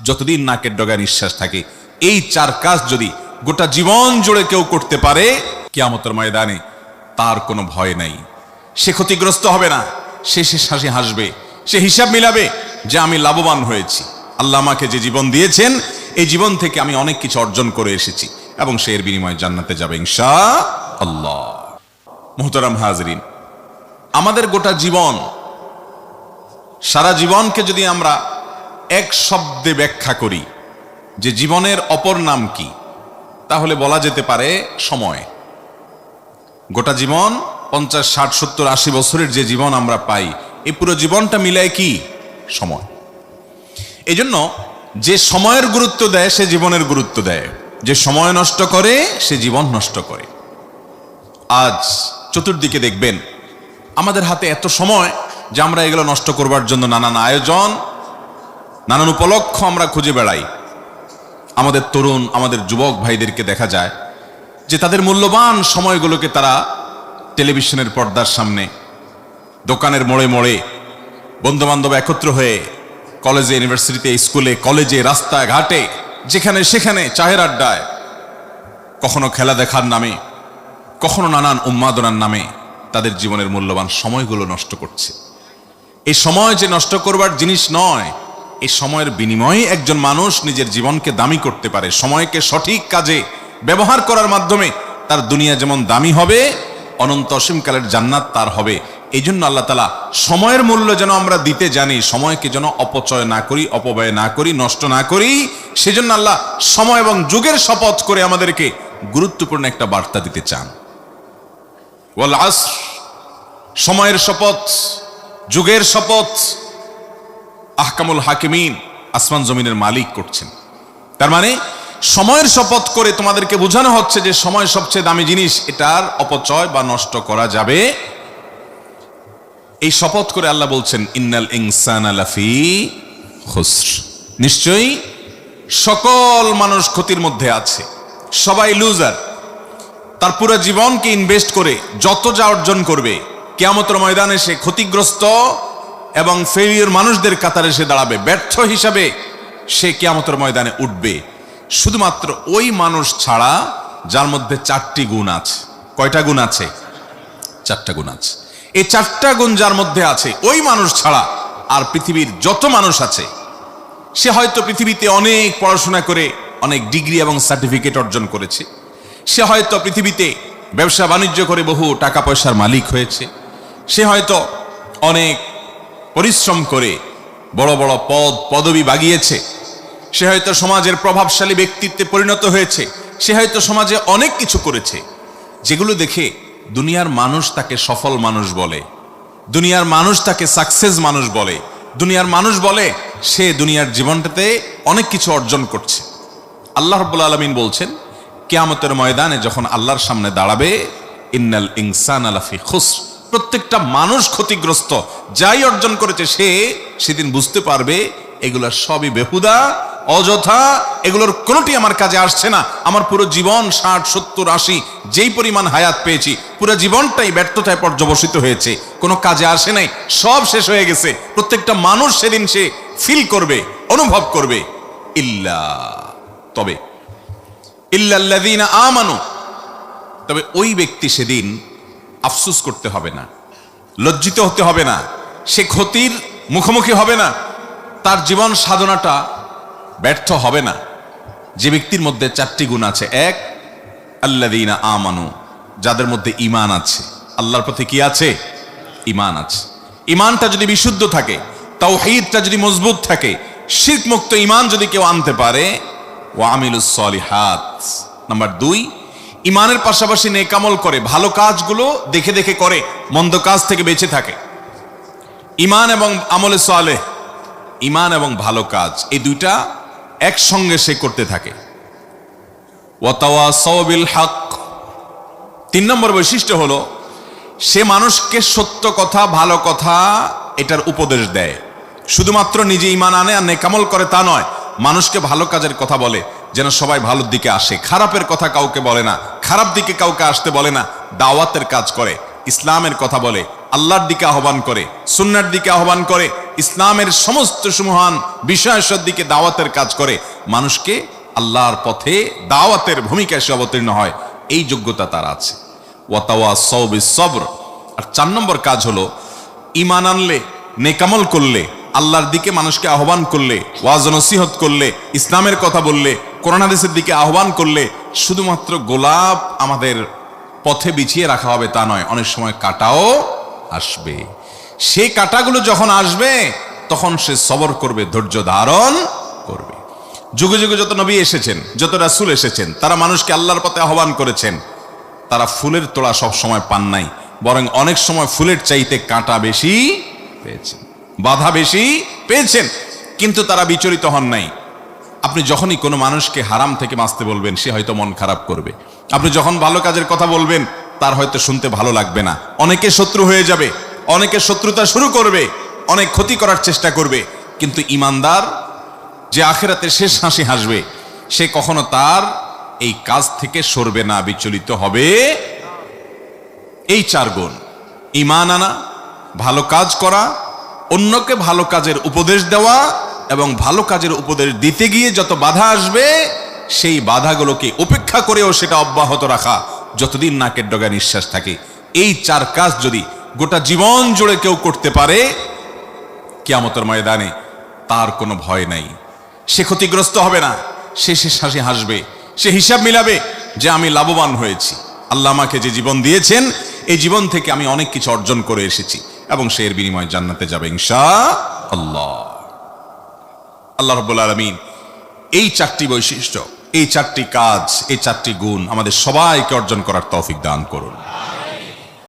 যতদিন নাকের ডগায় নিঃশ্বাস থাকে। এই চার কাজ যদি গোটা জীবন জুড়ে কেউ করতে পারে, কেয়ামতের ময়দানে তার কোনো ভয় নাই। সে ক্ষতিগ্রস্ত হবে না, সে সে হাসি হাসবে, সে হিসাব মিলাবে যে আমি লাভবান হয়েছি। আল্লাহ আমাকে যে জীবন দিয়েছেন, এই জীবন থেকে আমি অনেক কিছু অর্জন করে এসেছি এবং সে এর বিনিময়ে জান্নাতে যাবে ইনশা আল্লাহ মোহতারাম হাজরিন, আমাদের গোটা জীবন, সারা জীবনকে যদি আমরা এক শব্দে ব্যাখ্যা করি, যে জীবনের অপর নাম কি? তাহলে বলা যেতে পারে সময়। গোটা জীবন, পঞ্চাশ, ষাট, সত্তর, আশি বছরের যে জীবন আমরা পাই, এই পুরো জীবনটা মিলায় কি? সময়। এই জন্য যে সময়ের গুরুত্ব দেয়, সে জীবনের গুরুত্ব দেয়। যে সময় নষ্ট করে, সে জীবন নষ্ট করে। আজ চতুর্দিকে দেখবেন, আমাদের হাতে এত সময় যে আমরা এগুলো নষ্ট করবার জন্য নানান আয়োজন নানান উপলক্ষ আমরা খুঁজে বেড়াই। আমাদের তরুণ, আমাদের যুবক ভাইদেরকে দেখা যায় যে তাদের মূল্যবান সময়গুলোকে তারা টেলিভিশনের পর্দার সামনে, দোকানের মোড়ে মোড়ে, বন্ধুবান্ধব একত্র হয়ে কলেজে, ইউনিভার্সিটিতে, স্কুলে, কলেজে, রাস্তায়, ঘাটে, যেখানে সেখানে চায়ের আড্ডায়, কখনো খেলা দেখার নামে, কখনো নানান উন্মাদনার নামে তাদের জীবনের মূল্যবান সময়গুলো নষ্ট করছে। এই সময় যে নষ্ট করবার জিনিস নয় এই সময়ের বিনিময়ে একজন মানুষ নিজের জীবনকে দামি করতে পারে। সময়কে সঠিক কাজে ব্যবহার করার মাধ্যমে তার দুনিয়া যেমন দামি হবে, অনন্ত অসীমকালের জান্নাত তার হবে। এই জন্য আল্লাহ তালা সময়ের মূল্য যেন আমরা দিতে জানি, সময়কে যেন অপচয় না করি, অপব্যয় না করি, নষ্ট না করি, সেজন্য আল্লাহ সময় এবং যুগের শপথ করে আমাদেরকে গুরুত্বপূর্ণ একটা বার্তা দিতে চান। ওয়াল আসর সময়ের শপথ, যুগের শপথ আহকামুল হাকিমিন আসমান জমিনের মালিক করছেন। তার মানে সময়ের শপথ করে তোমাদেরকে বোঝানো হচ্ছে যে সময় সবচেয়ে দামি জিনিস, এটার অপচয় বা নষ্ট করা যাবে। এই শপথ করে আল্লাহ বলছেন, ইন্নাল ইনসান আলাফি খুসর। নিশ্চয়ই সকল মানুষ ক্ষতির মধ্যে আছে। সবাই লুজার তার পুরো জীবনকে ইনভেস্ট করে যত যা অর্জন করবে, কেয়ামতের ময়দানে সে ক্ষতিগ্রস্ত এবং ফেরিয়র মানুষদের কাতারে সে দাঁড়াবে। ব্যর্থ হিসাবে সে কেয়ামতের ময়দানে উঠবে। শুধুমাত্র ওই মানুষ ছাড়া যার মধ্যে চারটি গুণ আছে। কয়টা গুণ আছে? চারটা গুণ আছে। এই চারটা গুণ যার মধ্যে আছে, ওই মানুষ ছাড়া আর পৃথিবীর যত মানুষ আছে, সে হয়তো পৃথিবীতে অনেক পড়াশোনা করে, অনেক ডিগ্রি এবং সার্টিফিকেট অর্জন করেছে। সে হয়তো পৃথিবীতে ব্যবসা বাণিজ্য করে বহু টাকা পয়সার মালিক হয়েছে। সে হয়তো অনেক পরিশ্রম করে বড় বড় পদ, পদবি বাগিয়েছে। সে হয়তো সমাজের প্রভাবশালী ব্যক্তিত্বে পরিণত হয়েছে। সে হয়তো সমাজে অনেক কিছু করেছে। যেগুলো দেখে দুনিয়ার মানুষ তাকে সফল মানুষ বলে। দুনিয়ার মানুষ তাকে সাকসেস মানুষ বলে। দুনিয়ার মানুষ বলে সে দুনিয়ার জীবনটাতে অনেক কিছু অর্জন করছে। আল্লাহ রব্বুল আলমিন বলছেন, কেয়ামতের ময়দানে যখন আল্লাহর সামনে দাঁড়াবে, ইন্নাল ইনসান আলাফি খুস প্রত্যেকটা মানুষ ক্ষতিগ্রস্ত, যাই অর্জন করেছে সে সেদিন বুঝতে পারবে, এগুলা সবই বেহুদা, অযথা, এগুলোর কোনোটি আমার কাজে আসছে না। আমার পুরো জীবন ষাট, সত্তর, আশি, যেই পরিমাণ হায়াত পেয়েছি, পুরো জীবনটাই ব্যর্থতায় পর্যবসিত হয়েছে। কোনো কাজে আসে নাই, সব শেষ হয়ে গেছে। প্রত্যেকটা মানুষ সেদিন সে ফিল করবে, অনুভব করবে। ইল্লা, তবে। ইল্লাল্লাযীনা আমানু, তবে ওই ব্যক্তি সেদিন আফসুস করতে হবে না, লজ্জিত হতে হবে না, সে ক্ষতির মুখোমুখি হবে না, তার জীবন সাধনাটা ব্যর্থ হবে না। যে ব্যক্তির মধ্যে চারটি গুণ আছে, এক আল্লাদিনা আমানু, যাদের মধ্যে ইমান আছে। আল্লাহর প্রতি কি আছে? ইমান আছে। ইমানটা যদি বিশুদ্ধ থাকে তাও হিদটা যদি মজবুত থাকে শীত মুক্ত ইমান যদি কেউ আনতে পারে ও আমিলুস সলিহাত। নাম্বার দুই ইমানের পাশাপাশি নেকামল করে, ভালো কাজগুলো দেখে দেখে করে, মন্দ কাজ থেকে বেঁচে থাকে। ইমান এবং আমলে সালেহ, ইমান এবং ভালো কাজ, এই দুইটা একসঙ্গে সে করতে থাকে। ওয়াতাওয়াসাবিল হক। তিন নম্বর বৈশিষ্ট্য হলো, সে মানুষকে সত্য কথা, ভালো কথা এটার উপদেশ দেয়। শুধুমাত্র নিজে ইমান আনে আর নেকামল করে তা নয়, মানুষকে ভালো কাজের কথা বলে। যেন সবাই ভালোর দিকে আসে। খারাপের কথা কাউকে বলে না। খারাপ দিকে কাউকে আসতে বলে না। দাওয়াতের কাজ করে। ইসলামের কথা বলে। আল্লাহর দিকে আহ্বান করে। সুন্নার দিকে আহ্বান করে। ইসলামের সমস্ত সুমহান বিষয়ের দিকে দাওয়াতের কাজ করে। মানুষকে আল্লাহর পথে দাওয়াতের ভূমিকায় সে অবতীর্ণ হয়। এই যোগ্যতা তার আছে। ওয়াতাওয়া সৌবি সবর। আর চার নম্বর কাজ হলো ইমান আনলে, নেকামল করলে, আল্লাহর দিকে মানুষকে আহ্বান করলে, ওয়াজ নসিহত করলে, ইসলামের কথা বললে কোরআন হাদিসের দিকে আহ্বান করলে শুধুমাত্র গোলাপ আমাদের পথে বিছিয়ে রাখা হবে তা নয়, অনেক সময় কাটাও আসবে। সেই কাটাগুলো যখন আসবে, তখন সে সবর করবে, ধৈর্য ধারণ করবে। যুগে যুগে যত নবী এসেছেন, যত রাসূল এসেছেন, তারা মানুষকে আল্লাহর পথে আহ্বান করেছেন, তারা ফুলের তোড়া সব সময় পান নাই, বরং অনেক সময় ফুলের চাইতে কাঁটা বেশি পেয়েছেন, বাধা বেশি পেয়েছেন, কিন্তু তারা বিচলিত হন নাই। আপনি যখনই কোনো মানুষকে হারাম থেকে বাঁচতে বলবেন, সে হয়তো মন খারাপ করবে। আপনি যখন ভালো কাজের কথা বলবেন, তার হয়তো শুনতে ভালো লাগবে না। অনেকে শত্রু হয়ে যাবে, অনেকে শত্রুতা শুরু করবে, অনেক ক্ষতি করার চেষ্টা করবে। কিন্তু ইমানদার যে আখেরাতে শেষ হাসি হাসবে, সে কখনো তার এই কাজ থেকে সরবে না, বিচলিত হবে। এই চার গুণ। ইমান আনা, ভালো কাজ করা, অন্যকে ভালো কাজের উপদেশ দেওয়া এবং ভালো কাজের উপদেশ দিতে গিয়ে যত বাধা আসবে, সেই বাধাগুলোকে উপেক্ষা করেও সেটা অব্যাহত রাখা যতদিন নাকের ডগায় নিঃশ্বাস থাকে। এই চার কাজ যদি গোটা জীবন জুড়ে কেউ করতে পারে, কিয়ামতের ময়দানে তার কোনো ভয় নাই। সে ক্ষতিগ্রস্ত হবে না, সে শেষ হাসি হাসবে, সে হিসাব মিলাবে যে আমি লাভবান হয়েছি। আল্লাহ আমাকে যে জীবন দিয়েছেন, এই জীবন থেকে আমি অনেক কিছু অর্জন করে এসেছি এবং সে এর বিনিময়ে জান্নাতে যাবে ইনশা আল্লাহ। আল্লাহ রব্বুল আলমিন। এই চারটি বৈশিষ্ট্য, এই চারটি কাজ, এই চারটি গুণ আমাদের সবাইকে অর্জন করার তৌফিক দান করুন।